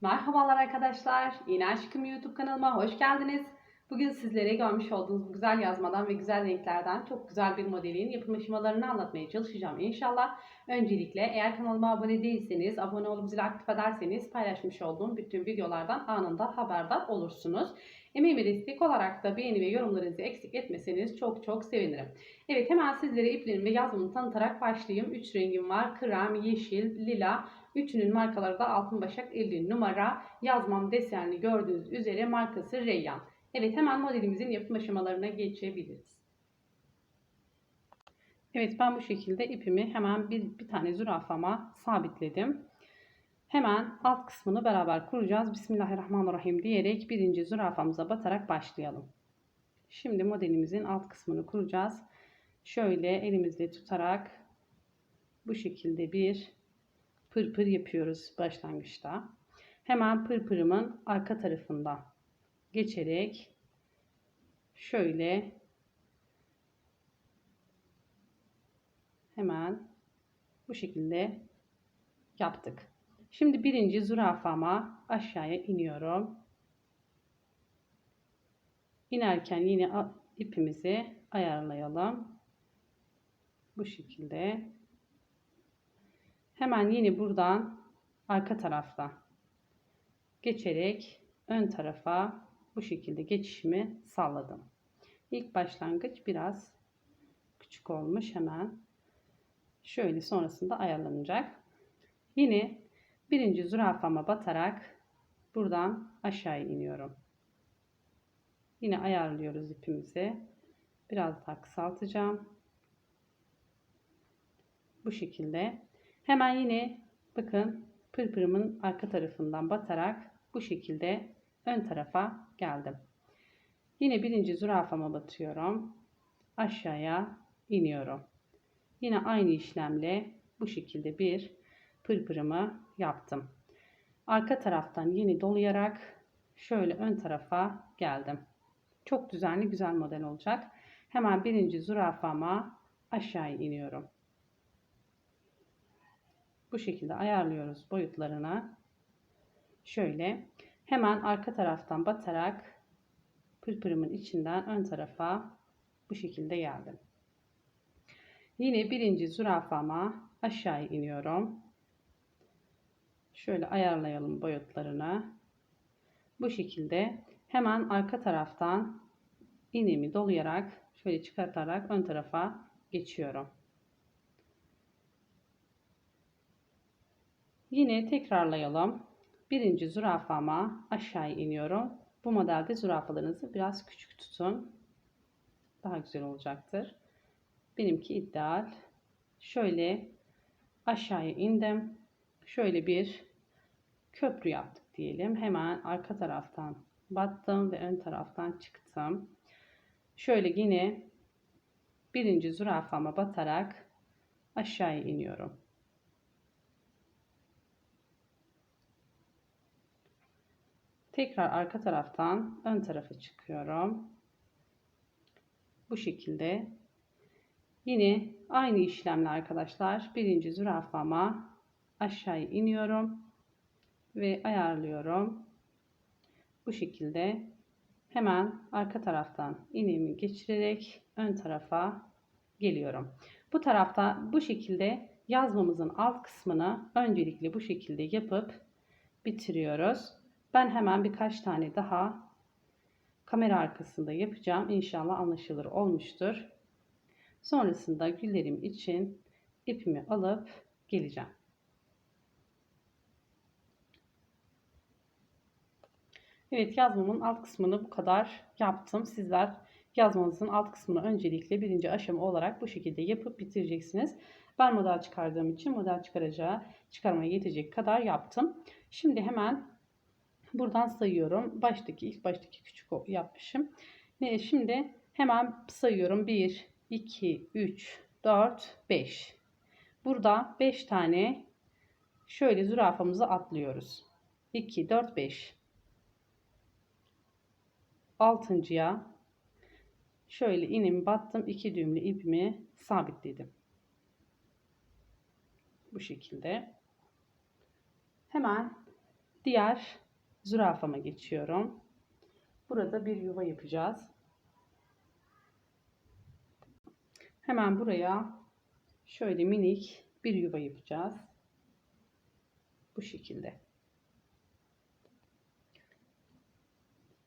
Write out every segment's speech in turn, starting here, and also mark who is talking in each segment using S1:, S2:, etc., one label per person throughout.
S1: Merhabalar arkadaşlar. Yine Aşkım YouTube kanalıma hoş geldiniz. Bugün sizlere görmüş olduğunuz bu güzel yazmadan ve güzel renklerden çok güzel bir modelin yapım aşamalarını anlatmaya çalışacağım inşallah. Öncelikle eğer kanalıma abone değilseniz, abone olup zil aktif ederseniz paylaşmış olduğum bütün videolardan anında haberdar olursunuz. Emeğime destek olarak da beğeni ve yorumlarınızı eksik etmeseniz çok çok sevinirim. Evet hemen sizlere iplerimi ve yazmamı tanıtarak başlayayım. 3 rengim var. Krem, yeşil, lila. Üçünün markaları da Altın Başak 50 numara. Yazmam desenli gördüğünüz üzere markası Reyyan. Evet hemen modelimizin yapım aşamalarına geçebiliriz. Evet ben bu şekilde ipimi hemen bir, bir tane zürafama sabitledim. Hemen alt kısmını beraber kuracağız. Bismillahirrahmanirrahim diyerek birinci zürafamıza batarak başlayalım. Şimdi modelimizin alt kısmını kuracağız. Şöyle elimizle tutarak bu şekilde bir pırpır yapıyoruz başlangıçta. Hemen pırpırımın arka tarafında geçerek şöyle hemen bu şekilde yaptık. Şimdi birinci zürafama aşağıya iniyorum. İnerken yine ipimizi ayarlayalım. Bu şekilde. Hemen yine buradan arka tarafta geçerek ön tarafa bu şekilde geçişimi sağladım. İlk başlangıç biraz küçük olmuş hemen. Şöyle sonrasında ayarlanacak. Yine birinci zürafama batarak buradan aşağı iniyorum. Yine ayarlıyoruz ipimizi. Biraz daha kısaltacağım. Bu şekilde. Hemen yine bakın pırpırımın arka tarafından batarak bu şekilde ön tarafa geldim. Yine birinci zürafama batıyorum. Aşağıya iniyorum. Yine aynı işlemle bu şekilde bir pırpırımı yaptım. Arka taraftan yeni dolayarak şöyle ön tarafa geldim. Çok düzenli güzel model olacak. Hemen birinci zürafama aşağı iniyorum. Bu şekilde ayarlıyoruz boyutlarına. Şöyle hemen arka taraftan batarak pırpırımın içinden ön tarafa bu şekilde geldim. Yine birinci zürafama aşağı iniyorum. Şöyle ayarlayalım boyutlarını. Bu şekilde hemen arka taraftan iğnemi dolayarak şöyle çıkartarak ön tarafa geçiyorum. Yine tekrarlayalım. Birinci zürafama aşağı iniyorum. Bu modelde zürafalarınızı biraz küçük tutun. Daha güzel olacaktır. Benimki ideal. Şöyle aşağıya indim. Şöyle bir köprü yaptık diyelim. Hemen arka taraftan battım ve ön taraftan çıktım. Şöyle yine birinci zürafama batarak aşağıya iniyorum. Tekrar arka taraftan ön tarafa çıkıyorum. Bu şekilde. Yine aynı işlemle arkadaşlar. Birinci zürafama aşağıya iniyorum. Ve ayarlıyorum. Bu şekilde hemen arka taraftan iğnemi geçirerek ön tarafa geliyorum. Bu tarafta bu şekilde yazmamızın alt kısmını öncelikle bu şekilde yapıp bitiriyoruz. Ben hemen birkaç tane daha kamera arkasında yapacağım. İnşallah anlaşılır olmuştur. Sonrasında güllerim için ipimi alıp geleceğim. Evet yazmamın alt kısmını bu kadar yaptım. Sizler yazmanızın alt kısmını öncelikle birinci aşama olarak bu şekilde yapıp bitireceksiniz. Ben model çıkardığım için model çıkaracağı çıkarmaya yetecek kadar yaptım. Şimdi hemen Buradan sayıyorum. Baştaki ilk baştaki küçük yapmışım. Ve şimdi hemen sayıyorum. 1, 2, 3, 4, 5. Burada 5 tane şöyle zürafamızı atlıyoruz. 2, 4, 5. Altıncıya şöyle iğnemi battım. 2 düğümlü ipimi sabitledim. Bu şekilde. Hemen Diğer zürafama geçiyorum. Burada bir yuva yapacağız. Hemen buraya şöyle minik bir yuva yapacağız. Bu şekilde.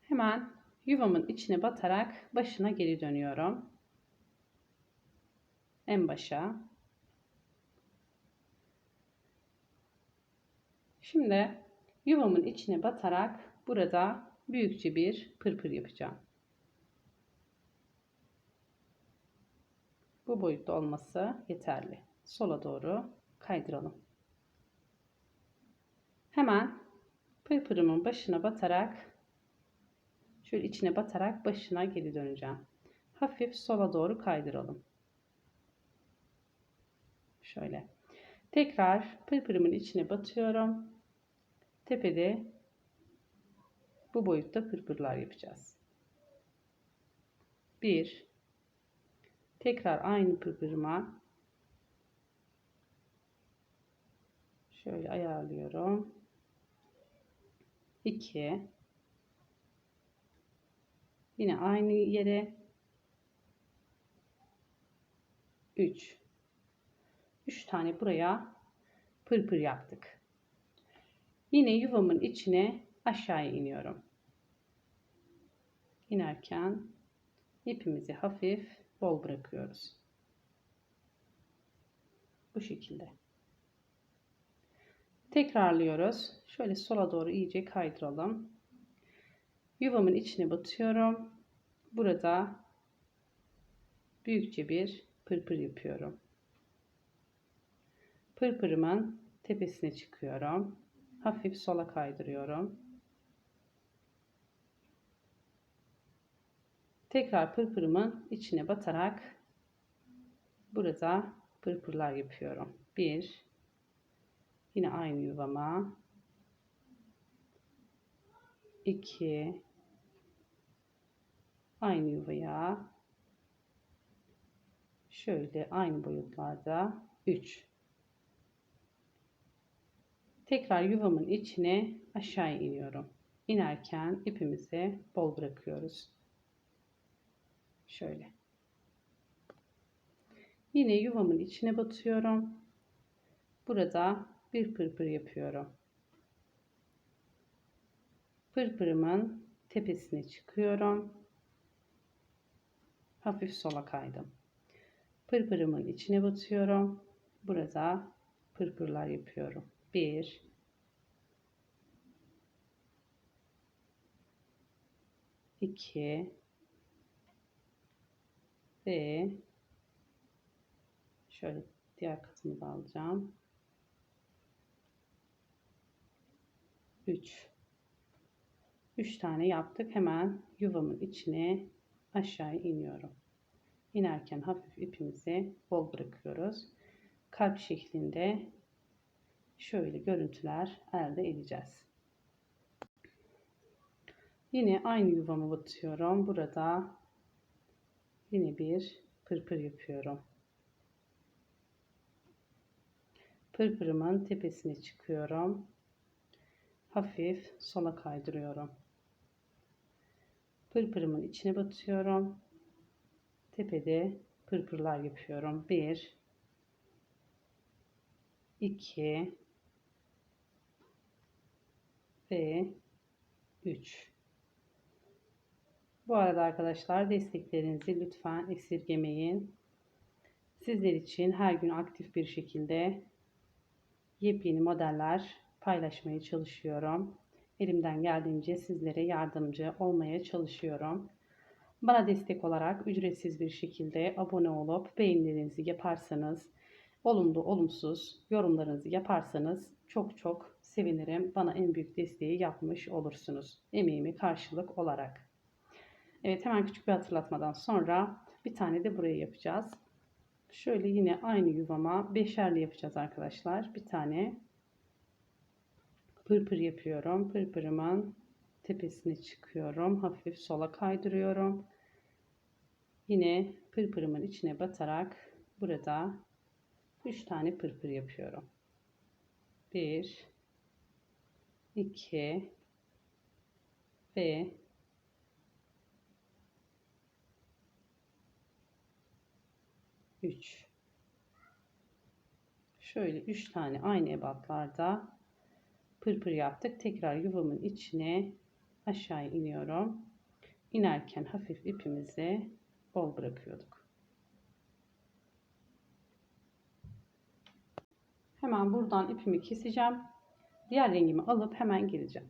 S1: Hemen yuvamın içine batarak başına geri dönüyorum. En başa. Şimdi yuvamın içine batarak burada büyükçe bir pırpır yapacağım. Bu boyutta olması yeterli. Sola doğru kaydıralım. Hemen pırpırımın başına batarak şöyle içine batarak başına geri döneceğim. Hafif sola doğru kaydıralım. Şöyle. Tekrar pırpırımın içine batıyorum. Tepede bu boyutta pırpırlar yapacağız. 1 Tekrar aynı pırpırıma şöyle ayarlıyorum. 2 Yine aynı yere 3 3 tane buraya pırpır yaptık. Yine yuvamın içine aşağıya iniyorum. İnerken ipimizi hafif bol bırakıyoruz. Bu şekilde. Tekrarlıyoruz. Şöyle sola doğru iyice kaydıralım. Yuvamın içine batıyorum. Burada büyükçe bir pırpır yapıyorum. Pırpırımın tepesine çıkıyorum. Hafif sola kaydırıyorum. Tekrar pırpırımın içine batarak burada pırpırlar yapıyorum. Bir, yine aynı yuvama. 2 aynı yuvaya şöyle aynı boyutlarda 3 tekrar yuvamın içine aşağı iniyorum inerken ipimizi bol bırakıyoruz şöyle yine yuvamın içine batıyorum burada bir pırpır yapıyorum pırpırımın tepesine çıkıyorum. Hafif sola kaydım. Pırpırımın içine batıyorum. Burada pırpırlar yapıyorum. 1 2 ve şöyle diğer katını da alacağım. 3 3 tane yaptık. Hemen yuvamın içine aşağı iniyorum. İnerken hafif ipimizi bol bırakıyoruz. Kalp şeklinde şöyle görüntüler elde edeceğiz. Yine aynı yuvamı batıyorum. Burada yine bir pırpır yapıyorum. Pırpırımın tepesine çıkıyorum. Hafif sola kaydırıyorum. Pırpırımın içine batıyorum. Tepede pırpırlar yapıyorum. 1 2 ve 3 Bu arada arkadaşlar desteklerinizi lütfen esirgemeyin. Sizler için her gün aktif bir şekilde yepyeni modeller paylaşmaya çalışıyorum. Elimden geldiğince sizlere yardımcı olmaya çalışıyorum. Bana destek olarak ücretsiz bir şekilde abone olup beğenilerinizi yaparsanız, olumlu olumsuz yorumlarınızı yaparsanız çok çok sevinirim. Bana en büyük desteği yapmış olursunuz. Emeğimi karşılık olarak. Evet hemen küçük bir hatırlatmadan sonra bir tane de buraya yapacağız. Şöyle yine aynı yuvama beşerli yapacağız arkadaşlar. Bir tane pırpır yapıyorum. Pırpırımın tepesine çıkıyorum. Hafif sola kaydırıyorum. Yine pırpırımın içine batarak burada 3 tane pırpır yapıyorum. 1 2 ve 3 şöyle 3 tane aynı ebatlarda pırpır yaptık. Tekrar yuvamın içine aşağı iniyorum. İnerken hafif ipimizi bol bırakıyorduk. Hemen buradan ipimi keseceğim. Diğer rengimi alıp hemen geleceğim.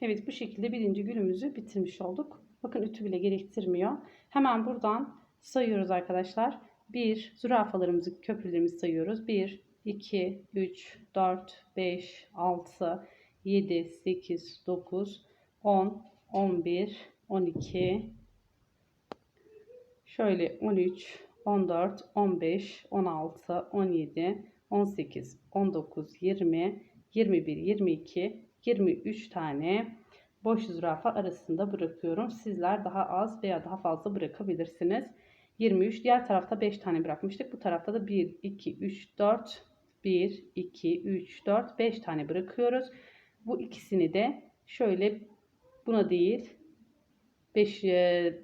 S1: Evet bu şekilde birinci gülümüzü bitirmiş olduk. Bakın ütü bile gerektirmiyor. Hemen buradan sayıyoruz arkadaşlar. 1 zürafalarımızı köprülerimizi sayıyoruz. 1 2 3 4 5 6 7 8 9 10 11 12 şöyle 13 14 15 16 17 18 19 20 21 22 23 tane boş zürafa arasında bırakıyorum. Sizler daha az veya daha fazla bırakabilirsiniz. 23. Diğer tarafta 5 tane bırakmıştık. Bu tarafta da 1, 2, 3, 4, 1, 2, 3, 4, 5 tane bırakıyoruz. Bu ikisini de şöyle buna değil 5 e,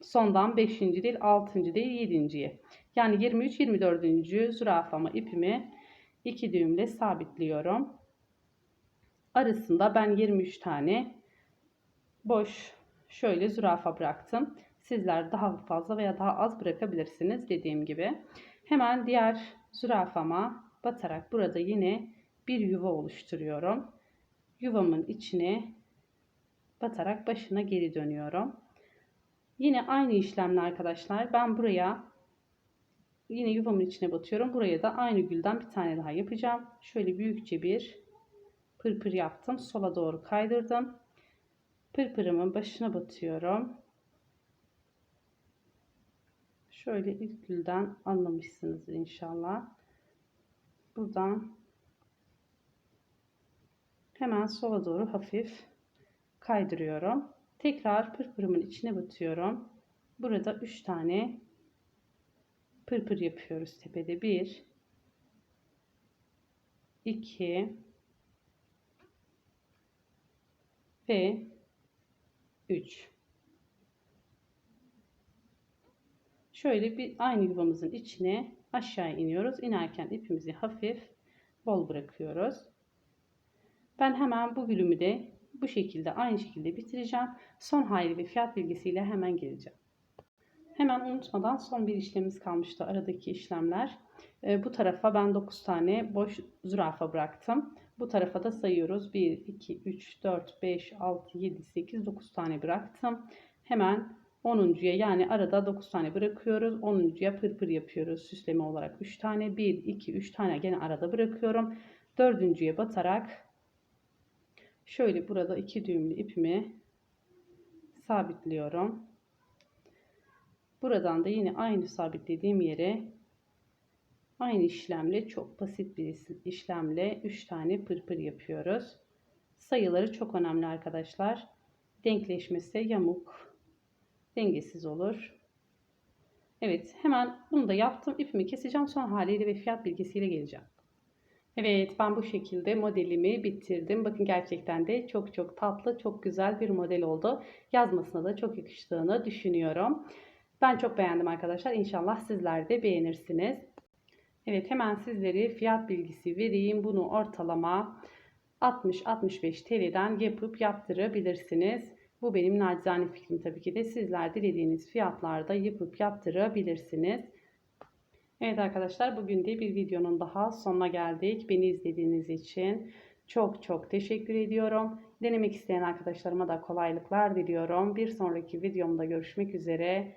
S1: sondan 5. değil 6. değil 7.ye. Yani 23 24. zürafama ipimi 2 düğümle sabitliyorum. Arasında ben 23 tane boş şöyle zürafa bıraktım. Sizler daha fazla veya daha az bırakabilirsiniz dediğim gibi. Hemen diğer zürafama batarak burada yine bir yuva oluşturuyorum. Yuvamın içine batarak başına geri dönüyorum. Yine aynı işlemle arkadaşlar ben buraya yine yuvamın içine batıyorum. Buraya da aynı gülden bir tane daha yapacağım. Şöyle büyükçe bir pırpır yaptım. Sola doğru kaydırdım. Pırpırımın başına batıyorum. Şöyle ilk gülden anlamışsınızdır inşallah. Buradan hemen sola doğru hafif kaydırıyorum. Tekrar pırpırımın içine batıyorum. Burada 3 tane pırpır yapıyoruz tepede. 1 2 ve 3 Şöyle bir aynı yuvamızın içine aşağı iniyoruz. İnerken ipimizi hafif bol bırakıyoruz. Ben hemen bu gülümü de bu şekilde aynı şekilde bitireceğim. Son hali ve fiyat bilgisiyle hemen geleceğim. Hemen unutmadan son bir işlemimiz kalmıştı aradaki işlemler. Ee, bu tarafa ben 9 tane boş zürafa bıraktım. Bu tarafa da sayıyoruz. 1, 2, 3, 4, 5, 6, 7, 8, 9 tane bıraktım. Hemen 10.ya yani arada 9 tane bırakıyoruz. 10.ya pırpır yapıyoruz süsleme olarak 3 tane. 1, 2, 3 tane gene arada bırakıyorum. 4.ye batarak şöyle burada iki düğümlü ipimi sabitliyorum. Buradan da yine aynı sabitlediğim yere aynı işlemle çok basit bir işlemle 3 tane pırpır yapıyoruz. Sayıları çok önemli arkadaşlar. Denkleşmesi yamuk dengesiz olur. Evet hemen bunu da yaptım. İpimi keseceğim. Son haliyle ve fiyat bilgisiyle geleceğim. Evet ben bu şekilde modelimi bitirdim. Bakın gerçekten de çok çok tatlı, çok güzel bir model oldu. Yazmasına da çok yakıştığını düşünüyorum. Ben çok beğendim arkadaşlar. İnşallah sizler de beğenirsiniz. Evet hemen sizlere fiyat bilgisi vereyim. Bunu ortalama 60-65 TL'den yapıp yaptırabilirsiniz. Bu benim nacizane fikrim tabii ki de sizler dilediğiniz fiyatlarda yapıp yaptırabilirsiniz. Evet arkadaşlar bugün de bir videonun daha sonuna geldik. Beni izlediğiniz için çok çok teşekkür ediyorum. Denemek isteyen arkadaşlarıma da kolaylıklar diliyorum. Bir sonraki videomda görüşmek üzere.